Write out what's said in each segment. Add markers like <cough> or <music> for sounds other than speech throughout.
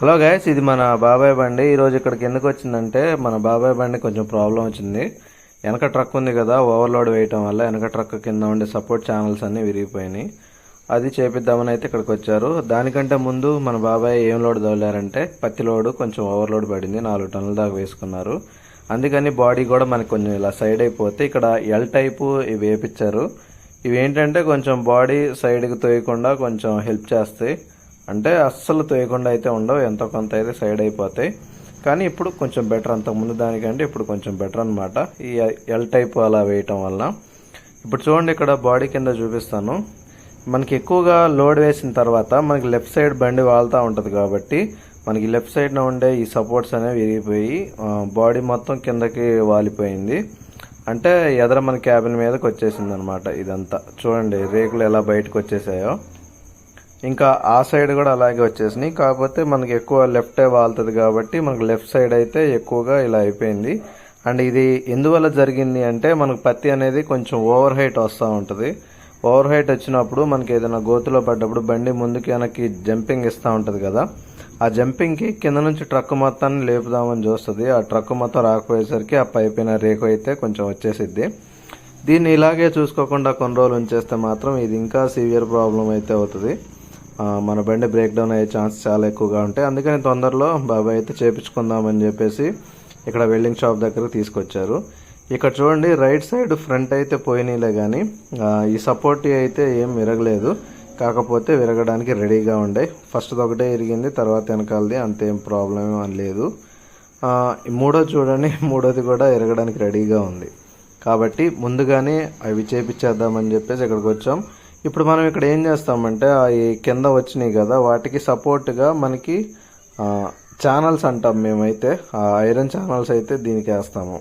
Hello guys ఇది మన బాబాయ్ బండి. ఈరోజు ఇక్కడికి ఎందుకు వచ్చిందంటే మన బాబాయ్ బండి కొంచెం ప్రాబ్లం వచ్చింది. వెనక ట్రక్ ఉంది కదా ఓవర్లోడ్ వేయటం వల్ల వెనక ట్రక్ కింద ఉండే సపోర్ట్ ఛానల్స్ అన్నీ విరిగిపోయినాయి. అది చేపిద్దామని అయితే ఇక్కడికి వచ్చారు. దానికంటే ముందు మన బాబాయ్ ఏం లోడ్ తోలారంటే పత్తి లోడు కొంచెం ఓవర్లోడ్ పడింది నాలుగు టన్నుల దాకా వేసుకున్నారు. అందుకని బాడీ కూడా మనకి కొంచెం ఇలా సైడ్ అయిపోతే ఇక్కడ ఎల్ టైపు ఇవి వేపించారు ఇవి ఏంటంటే కొంచెం బాడీ సైడ్కి తోయకుండా కొంచెం హెల్ప్ చేస్తాయి. అంటే అస్సలు తోయకుండా అయితే ఉండవు ఎంతో కొంత అయితే సైడ్ అయిపోతాయి. కానీ ఇప్పుడు కొంచెం బెటర్ అంతకుముందు దానికంటే ఇప్పుడు కొంచెం బెటర్ అనమాట ఈ ఎల్ టైప్ అలా వేయటం వల్ల ఇప్పుడు చూడండి ఇక్కడ బాడీ కింద చూపిస్తాను. మనకి ఎక్కువగా లోడ్ వేసిన తర్వాత మనకి లెఫ్ట్ సైడ్ బండి వాళ్తూ ఉంటుంది కాబట్టి మనకి లెఫ్ట్ సైడ్న ఉండే ఈ సపోర్ట్స్ అనేవి విరిగిపోయి బాడీ మొత్తం కిందకి వాలిపోయింది. అంటే ఎదర మన క్యాబిన్ మీదకి వచ్చేసింది అనమాట ఇదంతా. చూడండి రేకులు ఎలా బయటకు వచ్చేసాయో. ఇంకా ఆ సైడ్ కూడా అలాగే వచ్చేసినాయి. కాకపోతే మనకి ఎక్కువ లెఫ్టే వాళ్తుంది కాబట్టి మనకు లెఫ్ట్ సైడ్ అయితే ఎక్కువగా ఇలా అయిపోయింది. అండ్ ఇది ఎందువల్ల జరిగింది అంటే మనకు పత్తి అనేది కొంచెం ఓవర్ హైట్ వస్తూ ఉంటుంది. ఓవర్ హైట్ వచ్చినప్పుడు మనకి ఏదైనా గోతులో పడ్డప్పుడు బండి ముందుకి వెనక్కి జంపింగ్ ఇస్తూ ఉంటుంది కదా. ఆ జంపింగ్కి కింద నుంచి ట్రక్ మొత్తాన్ని లేపుదామని చూస్తుంది. ఆ ట్రక్ మొత్తం రాకపోయేసరికి ఆ పైపైన రేకు అయితే కొంచెం వచ్చేసిద్ది. దీన్ని ఇలాగే చూసుకోకుండా కొన్ని రోజులు ఉంచేస్తే మాత్రం ఇది ఇంకా సివియర్ ప్రాబ్లం అయితే అవుతుంది. మన బండి బ్రేక్ డౌన్ అయ్యే ఛాన్స్ చాలా ఎక్కువగా ఉంటాయి. అందుకని తొందరలో బాబాయ్ అయితే చేపించుకుందామని చెప్పేసి ఇక్కడ వెల్డింగ్ షాప్ దగ్గరకు తీసుకొచ్చారు. ఇక్కడ చూడండి రైట్ సైడ్ ఫ్రంట్ అయితే పోయినాయిలే కానీ ఈ సపోర్ట్ అయితే ఏం విరగలేదు. కాకపోతే విరగడానికి రెడీగా ఉండే. ఫస్ట్ ఒకటే ఇరిగింది తర్వాత వెనకాలది అంతేం ప్రాబ్లం అని లేదు మూడో మూడోది చూడండి <laughs> మూడోది కూడా ఎరగడానికి రెడీగా ఉంది. కాబట్టి ముందుగానే అవి చేపించేద్దామని చెప్పేసి ఇక్కడికి వచ్చాం. ఇప్పుడు మనం ఇక్కడ ఏం చేస్తామంటే అవి ఈ కింద వచ్చినాయి కదా వాటికి సపోర్ట్గా మనకి ఛానల్స్ అంటాం మేమైతే. ఆ ఐరన్ ఛానల్స్ అయితే దీనికి వేస్తాము.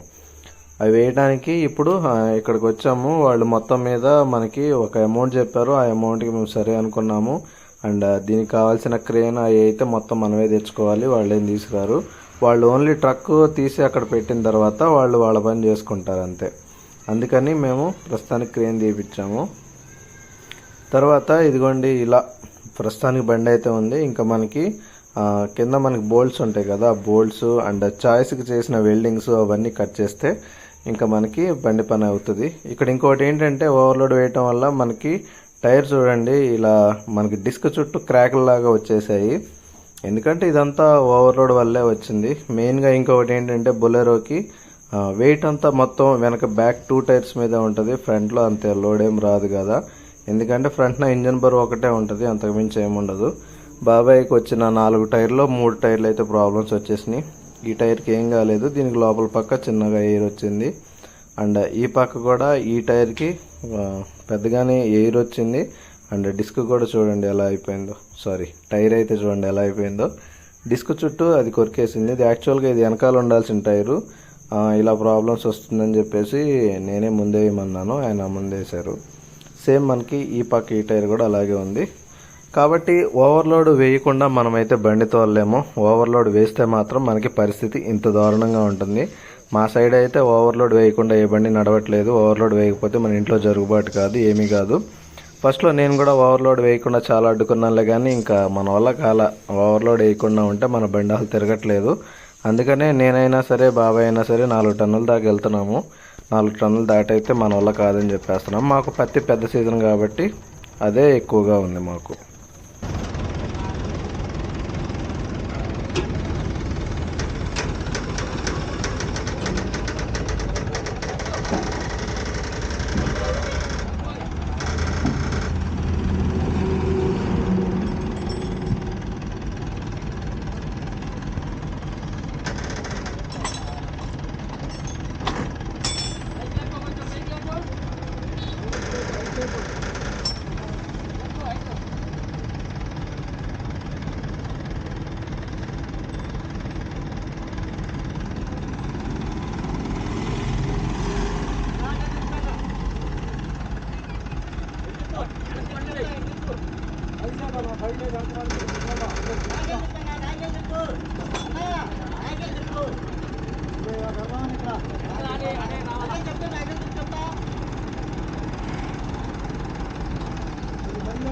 అవి వేయడానికి ఇప్పుడు ఇక్కడికి వచ్చాము. వాళ్ళు మొత్తం మీద మనకి ఒక అమౌంట్ చెప్పారు. ఆ అమౌంట్కి మేము సరే అనుకున్నాము. అండ్ దీనికి కావాల్సిన క్రేన్ అవి అయితే మొత్తం మనమే తెచ్చుకోవాలి. వాళ్ళు ఏం తీసుకురారు. వాళ్ళు ఓన్లీ ట్రక్ తీసి అక్కడ పెట్టిన తర్వాత వాళ్ళు వాళ్ళ పని చేసుకుంటారు అంతే. అందుకని మేము ప్రస్తుతానికి క్రేన్ తీపిచ్చాము. తర్వాత ఇదిగోండి ఇలా ప్రస్తుతానికి బండి అయితే ఉంది. ఇంకా మనకి కింద మనకి బోల్ట్స్ ఉంటాయి కదా బోల్ట్స్ అండ్ చాయిస్కి చేసిన వెల్డింగ్స్ అవన్నీ కట్ చేస్తే ఇంకా మనకి బండి పని అవుతుంది. ఇక్కడ ఇంకోటి ఏంటంటే ఓవర్లోడ్ వేయటం వల్ల మనకి టైర్ చూడండి ఇలా మనకి డిస్క్ చుట్టూ క్రాకుల లాగా వచ్చేసాయి. ఎందుకంటే ఇదంతా ఓవర్లోడ్ వల్లే వచ్చింది. మెయిన్గా ఇంకొకటి ఏంటంటే బొలెరోకి వెయిట్ అంతా మొత్తం వెనక బ్యాక్ టూ టైర్స్ మీద ఉంటుంది. ఫ్రంట్లో అంతే లోడ్ ఏం రాదు కదా. ఎందుకంటే ఫ్రంట్న ఇంజన్ బరువు ఒకటే ఉంటుంది అంతకుమించి ఏముండదు బాబాయ్కి వచ్చిన నాలుగు టైర్లో మూడు టైర్లు అయితే ప్రాబ్లమ్స్ వచ్చేసినాయి. ఈ టైర్కి ఏం కాలేదు దీనికి లోపల పక్క చిన్నగా ఎయిర్ వచ్చింది. అండ్ ఈ పక్క కూడా ఈ టైర్కి పెద్దగానే ఎయిర్ వచ్చింది. అండ్ డిస్క్ కూడా చూడండి ఎలా అయిపోయిందో. సారీ టైర్ అయితే చూడండి ఎలా అయిపోయిందో. డిస్క్ చుట్టూ అది కొరికేసింది. ఇది యాక్చువల్గా ఇది వెనకాల ఉండాల్సిన టైరు. ఇలా ప్రాబ్లమ్స్ వస్తుందని చెప్పేసి నేనే ముందే వేయమన్నాను ఆయన ముందేశారు సేమ్ మనకి ఈ పక్క ఈ టైర్ కూడా అలాగే ఉంది. కాబట్టి ఓవర్లోడ్ వేయకుండా మనమైతే బండి తోలలేము. ఓవర్లోడ్ వేస్తే మాత్రం మనకి పరిస్థితి ఇంత దారుణంగా ఉంటుంది. మా సైడ్ అయితే ఓవర్లోడ్ వేయకుండా ఏ బండి నడవట్లేదు. ఓవర్లోడ్ వేయకపోతే మన ఇంట్లో జరుగుబాటు కాదు ఏమీ కాదు. ఫస్ట్లో నేను కూడా ఓవర్లోడ్ వేయకుండా చాలా అడ్డుకున్నానులే కానీ ఇంకా మన వల్ల కాల ఓవర్లోడ్ వేయకుండా ఉంటే మన బండి అసలు తిరగట్లేదు. అందుకనే నేనైనా సరే బాబాయ్ అయినా సరే నాలుగు టన్నుల దాకా వెళ్తున్నాము. నాలుగు టన్నులు దాటైతే మన వల్ల కాదని చెప్పేస్తున్నాం. మాకు పత్తి పెద్ద సీజన్ కాబట్టి అదే ఎక్కువగా ఉంది మాకు.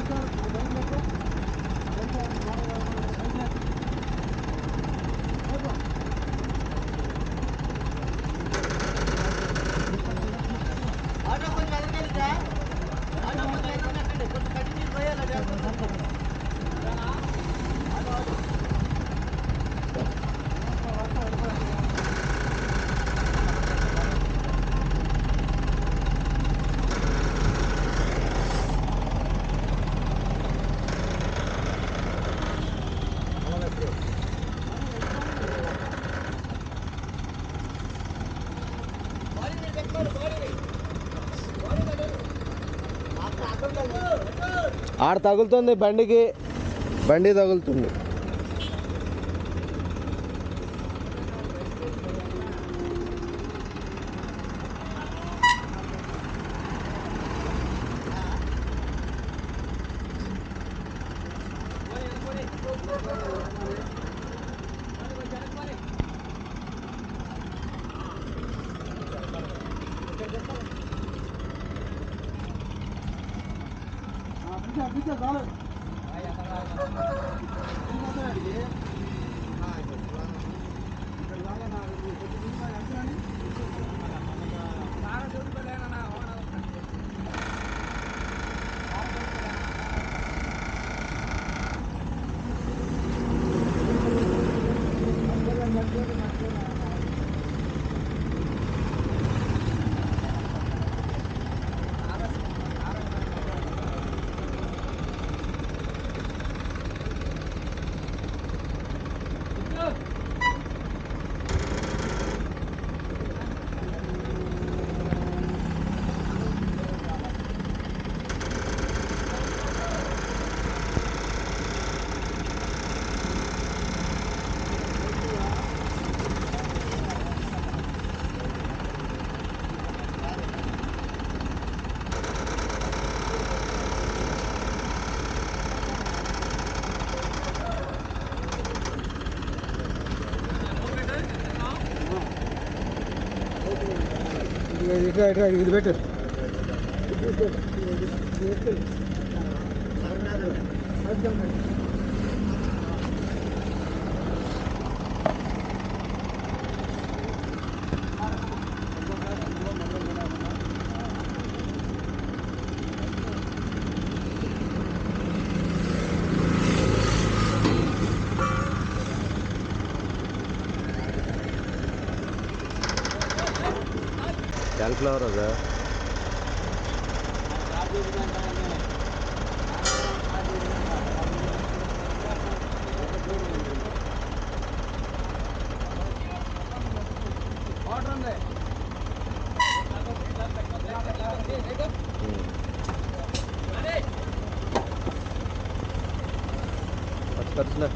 Thank you. ఆడ తగులుతుంది బండికి. బండి తగులుతుంది. ఇక్కడ కావాలి నాకు ఎక్కడ ఇది పెట్టు. క్యాలిఫ్లవర్ అదా ఖర్చులే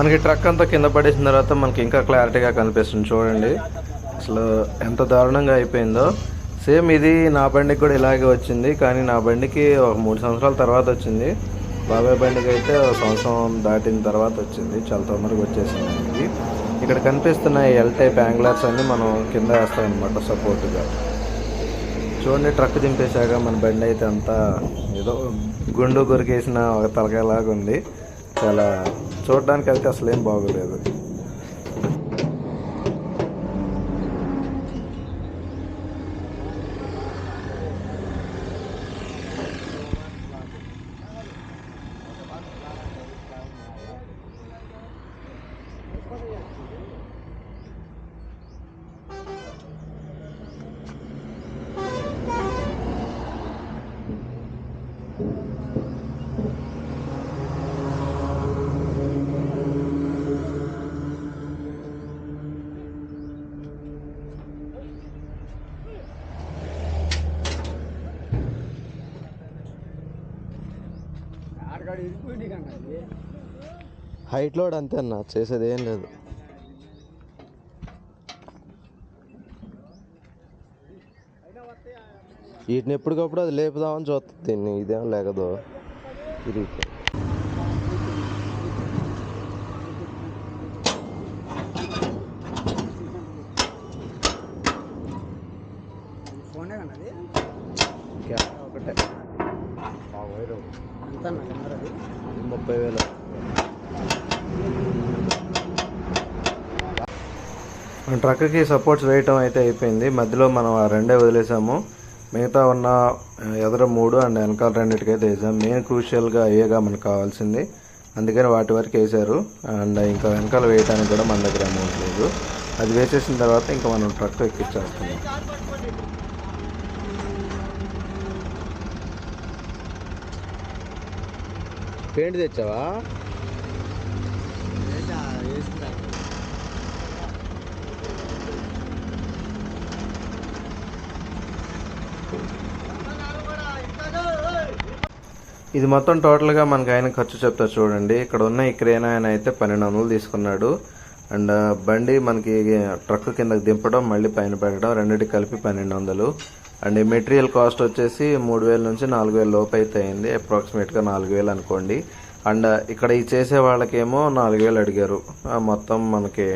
మనకి ట్రక్ అంతా కింద పడేసిన తర్వాత మనకి ఇంకా క్లారిటీగా కనిపిస్తుంది. చూడండి. అసలు ఎంత దారుణంగా అయిపోయిందో. సేమ్ ఇది నా బండికి కూడా ఇలాగే వచ్చింది. కానీ నా బండికి ఒక మూడు సంవత్సరాల తర్వాత వచ్చింది. బాబాయ్ బండికి అయితే ఒక సంవత్సరం దాటిన తర్వాత వచ్చింది. చాలా తొందరగా వచ్చేసింది ఇక్కడ కనిపిస్తున్న ఎల్ టైప్ యాంగ్లర్స్ అన్ని మనం కింద వేస్తామన్నమాట సపోర్ట్గా చూడండి ట్రక్ దింపేశాక మన బండి అయితే అంతా ఏదో గుండు కొరికేసిన ఒక తలకాయలాగా ఉంది. చాలా చూడడానికి అయితే అసలు ఏం బాగోలేదు. ఆడకాడ హైట్ లోడ్ అంతే అన్న చేసేది ఏం లేదు. వీటిని ఎప్పటికప్పుడు అది లేపుదామని చూస్తుంది దీన్ని ఇదేం లేకదో. తిరిగి ట్రక్కి సపోర్ట్స్ వేయటం అయితే అయిపోయింది. మధ్యలో మనం ఆ రెండే వదిలేసాము. మిగతా ఉన్న ఎదుర ఎదర మూడు అండ్ వెనకాల రెండింటికైతే వేసాం. మెయిన్ క్రూషియల్గా అయ్యేగా మనకు కావాల్సింది. అందుకని వాటి వరకు వేశారు అండ్ ఇంకా వెనకాల వేయడానికి కూడా మన దగ్గర అమౌంట్ లేదు. అది వేసేసిన తర్వాత ఇంకా మనం ట్రక్ ఎక్కిచ్చేస్తున్నాం. పెయింట్ తెచ్చావా? ఇది మొత్తం టోటల్గా మనకి ఆయన ఖర్చు చెప్తారు చూడండి. ఇక్కడ ఉన్న ఈ క్రేన్ ఆయన అయితే పన్నెండు వందలు తీసుకున్నాడు. అండ్ బండి మనకి ట్రక్ కిందకి దింపడం మళ్ళీ పైన పెట్టడం రెండింటి కలిపి పన్నెండు వందలు. అండ్ ఈ మెటీరియల్ కాస్ట్ వచ్చేసి మూడు వేల నుంచి నాలుగు వేల లోపు అయితే అయింది. అప్రాక్సిమేట్గా నాలుగు వేలు అనుకోండి. అండ్ ఇక్కడ ఈ చేసే వాళ్ళకేమో నాలుగు వేలు అడిగారు. మొత్తం మనకి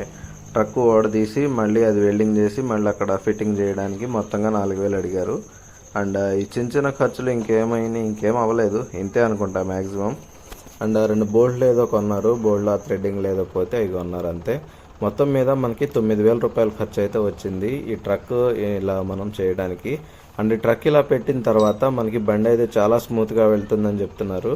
ట్రక్ ఓడదీసి మళ్ళీ అది వెల్డింగ్ చేసి మళ్ళీ అక్కడ ఫిట్టింగ్ చేయడానికి మొత్తంగా నాలుగు వేలు అడిగారు. అండ్ ఈ చిన్న చిన్న ఖర్చులు ఇంకేమైనాయి ఇంకేం అవ్వలేదు. ఇంతే అనుకుంటా మ్యాక్సిమం అండ్ రెండు బోల్డ్లు ఏదో కొన్నారు. బోల్డ్ ఆ థ్రెడ్డింగ్ లేదో పోతే అవి కొన్నారు అంతే. మొత్తం మీద మనకి తొమ్మిది వేల రూపాయల ఖర్చు అయితే వచ్చింది. ఈ ట్రక్ ఇలా మనం చేయడానికి. అండ్ ఈ ట్రక్ ఇలా పెట్టిన తర్వాత మనకి బండి అయితే చాలా స్మూత్గా వెళ్తుందని చెప్తున్నారు.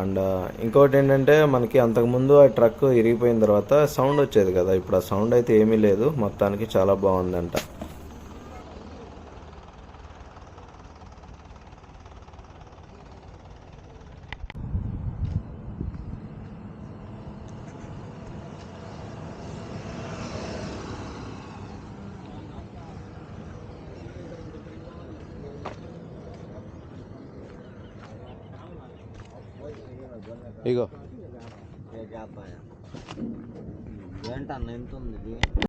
అండ్ ఇంకోటి ఏంటంటే మనకి అంతకుముందు ఆ ట్రక్ ఇరిగిపోయిన తర్వాత సౌండ్ వచ్చేది కదా. ఇప్పుడు ఆ సౌండ్ అయితే ఏమీ లేదు. మొత్తానికి చాలా బాగుందంట. ఇగో. ఏంటన్న ఎంత ఉంది